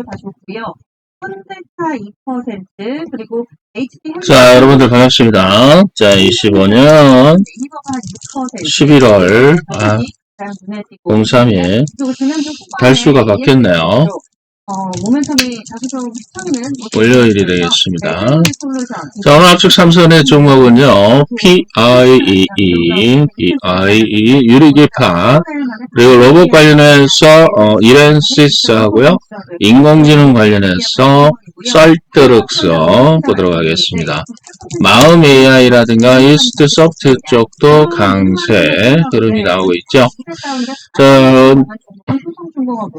오고요. 현대차 2% 그리고 HD 자, 여러분들 반갑습니다. 자, 25년 네이버가 6% 11월 아, 일단 눈에 띄고 03일 그리고 지난주 후반에 달수가 바뀌었네요. 어, 모멘텀이 휘청이는 월요일이 되겠습니다. 솔루션 자, 오늘 압축 3선의 종목은요, PIEE, PIE, 유리기파, 그리고 로봇 관련해서, 어, 이렌시스 하고요, 인공지능 관련해서, 썰트럭스 보도록 하겠습니다. 마음 AI라든가 이스트 소프트 쪽도 강세 흐름이 나오고 있죠. 자,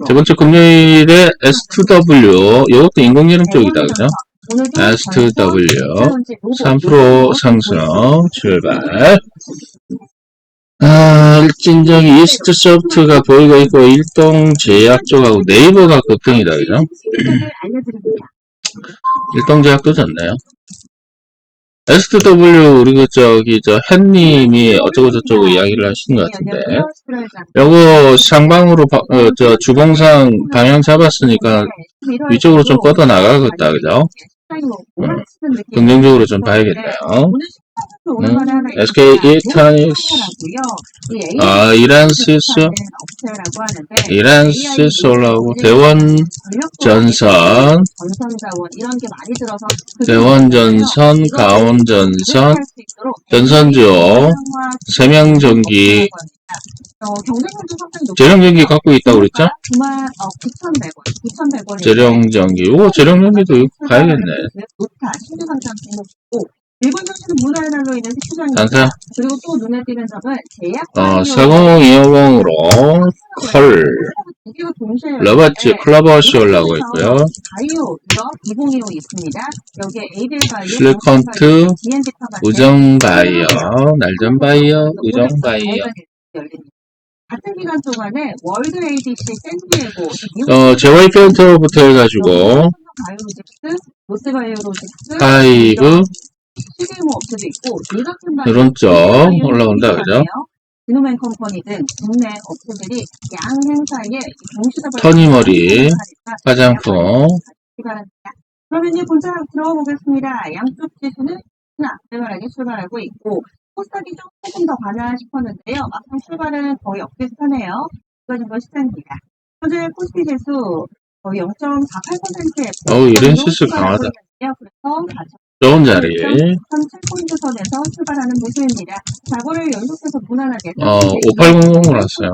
세 번째 금요일에 S2W, 이것도 인공지능 쪽이다, 그죠? S2W, 3% 상승 출발. 아, 일진정이 이스트 소프트가 보이고 있고, 일동 제약 쪽하고 네이버가 급등이다, 그죠? 알려드립니다. 일동 제약도 좋네요. S2W, 우리 그, 저기, 저, 햇님이 어쩌고 저쩌고 이야기를 하신 것 같은데, 요거 상방으로, 바- 어, 저, 주봉상 방향 잡았으니까 위쪽으로 좀 뻗어 나가겠다, 그죠? 긍정적으로 좀 봐야겠네요. 음, SK 일타닉스, 아, 이란시스, 이란시스 올라오고, 대원 전선, 그 대원 전선, 가온 전선, 전선주요, 세명 전기, 어, 경쟁률도 상당히 높고 재령전기 갖고 있다고 그랬죠? 어 9,100원, 9,100원 재령전기, 오, 재령전기도 가야겠네. 일본 정치는 문화날로 인해서 시장이 단사, 그리고 또 눈에 띄는 점은 제약 어, 40250으로 컬, 두개가 동시에 러버츠, 클러버시 올라오고 있고요. 바이오 그거 2025 있습니다. 여기에 에이벨 바이오, 실리컨트, DND 파가 우정 바이어, 날전 바이어, 우정 바이어. 같은 기간 동안에 월드 ADC 샌디에고 미국 어, 제와이 페인터부터 해가지고, 바이오로직스, 파이브, CDMO 업체도 있고 밀가품 이런 쪽 올라온다, 그죠? 비노맨 컴퍼니 등 국내 업체들이 양 행사에 동시다발 터니머리, 화장품, 그러면 이제 본차 들어가 보겠습니다. 양쪽 지수는 하나 활발하게 출발하고 있고 코스닥이 조금 더 가나 싶었는데요. 막상 출발은 거의 엇비슷하네요. 이거진 거 시장입니다. 현재 코스피 지수 거의 0.48%에 어우, 이런 실수 강하다. 그래서 좋은 자리, 37포인트 선에서 출발하는 모습입니다. 자고를 연속해서 무난하게 어, 5800으로 왔어요.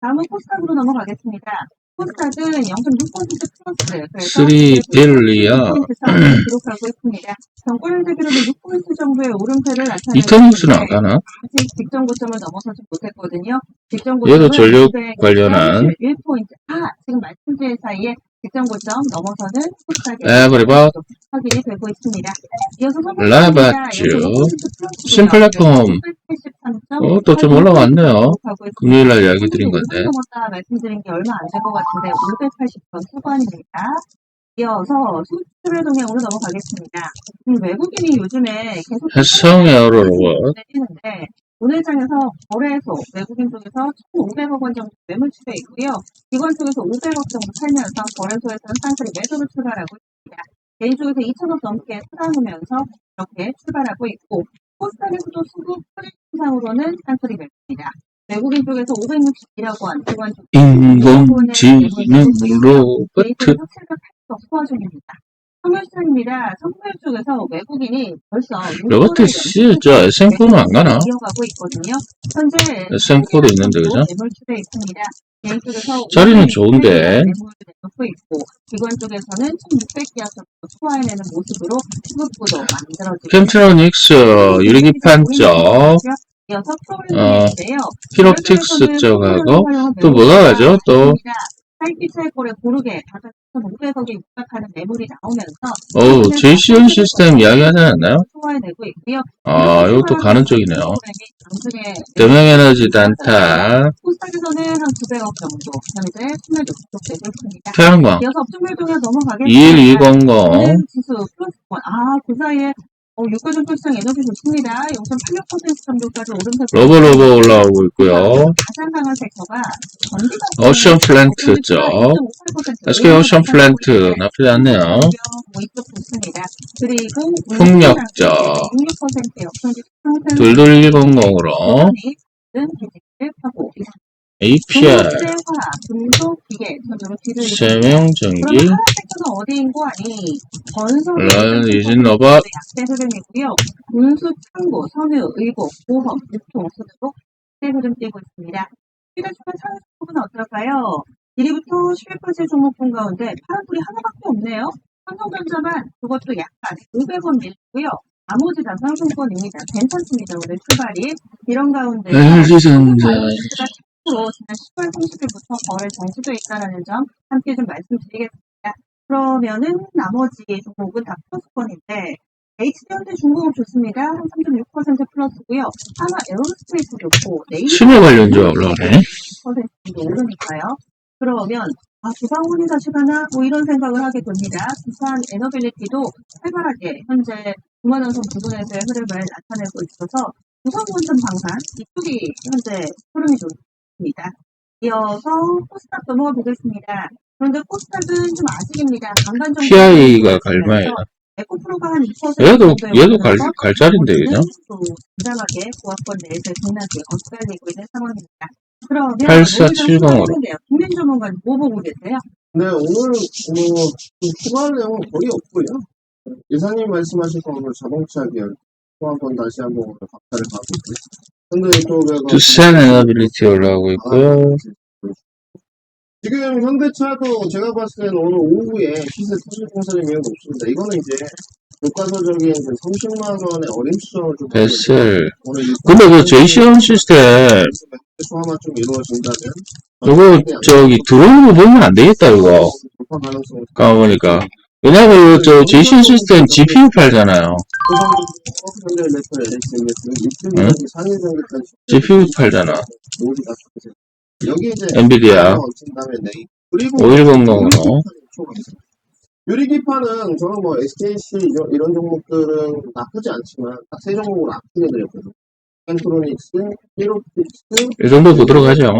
다음은 코스닥으로 넘어가겠습니다. 코스닥은 0.6% 플러스 그래서 쓰리 빌리아, 6% 기록하고 있습니다. 정권 대비로는 6% 정도의 오름세를 나타내고 이터닉스는 안 가나? 아직 직전 고점을 넘어서지 못했거든요. 직전 얘도 고점은 전력 관련한 1포인트. 아, 지금 말씀드린 사이에 직전 고점 넘어서는 코스닥의 에브리바, 확인이 되고 있습니다. 라바쭈, 신플랫폼. 어, 또 좀 올라왔네요. 금요일 날 이야기 드린 건데. 말씀드린 게 얼마 안 될 것 같은데 580번 후반입니다. 이어서 수출을 오늘 넘어가겠습니다. 음, 외국인이 요즘에 계속 내리는데 오늘 장에서 거래소 외국인 쪽에서 1,500억 원 정도 매물 추가 있고요. 기관 쪽에서 500억 정도 팔면서 거래소에서는 쌍끌이 매도를 출발하고. 개인 쪽에서 2천억 넘게 수당하면서 이렇게 출발하고 있고 코스닥에서도 수급 프레임상으로는 쌍끌이 매도입니다. 외국인 쪽에서 561억 원, 기관 쪽 인공지능 계속 소화 중입니다. 선물시장입니다. 선물 쪽에서 외국인이 벌써 로봇 C, 저 SM코는 안 가나? 이어가고 있거든요. 현재 SM코도 있는데, 그죠? 매물 추대 있습니다. 자리는 500 좋은데. 내놓고 있고 기관 쪽에서는 1,600기아 정도 소화해내는 모습으로 수급구도 만들어지고 펜트로닉스, 유리기판 쪽, 이어서 어, 프로그램인데요. 피롭틱스 쪽하고, 또 뭐가 가죠? 또, 살피차의 꼴에 고르게 5,500억에 육박하는 매물이 나오면서 어우, JCN 시스템 이야기 하지 않았나요? 소화해내고 있고요. 아, 이것도 가는 쪽이네요. 대명에너지 단타, 코스닥에서는 한 900억 정도 현재 수매도 부족되고 있습니다. 태양광, 이어서 업종별 동에 넘어가겠습니다. 21200, 오늘 지수 플러스 원. 아, 그 사이에 어, 유가전 시장 에너지 좋습니다. 0.86% 정도까지 오름세고 러버 러버 올라오고 있고요. 가장 강한 섹터가 전기가 오션 플랜트죠. SK 오션 플랜트 나쁘지 않네요. 그리고 풍력죠. 16% 역성직 상승 둘둘 100으로 는 계획을 하고 있습니다. APR 세명전기 그럼 하나 섹터가 어디인 거 아니? 건설, 런 약세 흐름이고요. 운수, 창고, 섬유, 의복, 보험, 유통 순으로 약세 흐름 띄고 있습니다. 휴대폰 상승 부분은 어떨까요? 1위부터 11번째 종목군 가운데 파란불이 하나밖에 없네요. 삼성전자만 그것도 약간 500원 밀고요. 나머지 다 상승권입니다. 괜찮습니다. 오늘 출발이. 이런 가운데 LG전자 앞으로 지난 10월 30일부터 거래 정지돼 있다는 점 함께 좀 말씀드리겠습니다. 그러면은 나머지 종목은 다 플러스권인데 HD현대 중공업 좋습니다. 한 3.6% 플러스고요. 하나 에어로스페이스 좋고 네이버 심해 관련주가 올라오네. 10% 정도 오르니까요. 그러면 아, 주방원이 다시 가나? 뭐 이런 생각을 하게 됩니다. 부산 에너빌리티도 활발하게 현재 9만 원선 부근에서의 흐름을 나타내고 있어서 부산 원전 방산 이쪽이 현재 흐름이 좋습니다. 이어서 코스닥 넘어가 보겠습니다. 그런데 코스닥은 좀 아직입니다. 반반 정도. PI가 갈망이다. 에코프로가 한 2%. 얘도 얘도 갈 올라서 갈자리인데 그죠? 또 굉장하게 고압권 내에서 등락이 엇갈리고 있는 상황입니다. 그러면 8470으로. 김민 전문가님 뭐 보고 계세요? 네, 오늘 뭐 추가할 내용은 거의 없고요. 이사님 말씀하신 거는 자동차 계열 또 한 번 다시 한번 오늘 가고 있고요. 현 두산 에너빌리티 올라오고 있고요. 지금 현대차도 제가 봤을 때는 오늘 오후에 시세 터질 공사는 이유가 없습니다. 이거는 이제 교과서적인 그 30만 원의 어림 수정을 좀 베셀. 오늘 근데 그 제이시온 시스템 소화만 좀 이루어진다면 이거 저기 들어오는 거 보면 안 되겠다 이거. 까보니까 왜냐면 저 제이시온 시스템 GPU 팔잖아요. 응? GPU 팔잖아. 엔비디아 얹힌 다음에 네이 그리고 5100으로 유리기판은 저는 뭐 SKC 이런, 종목들은 나쁘지 않지만 딱 세 종목을 아끼게 드렸거든요. 엔트로닉스, 히로픽스, 이 정도 보도록 하죠.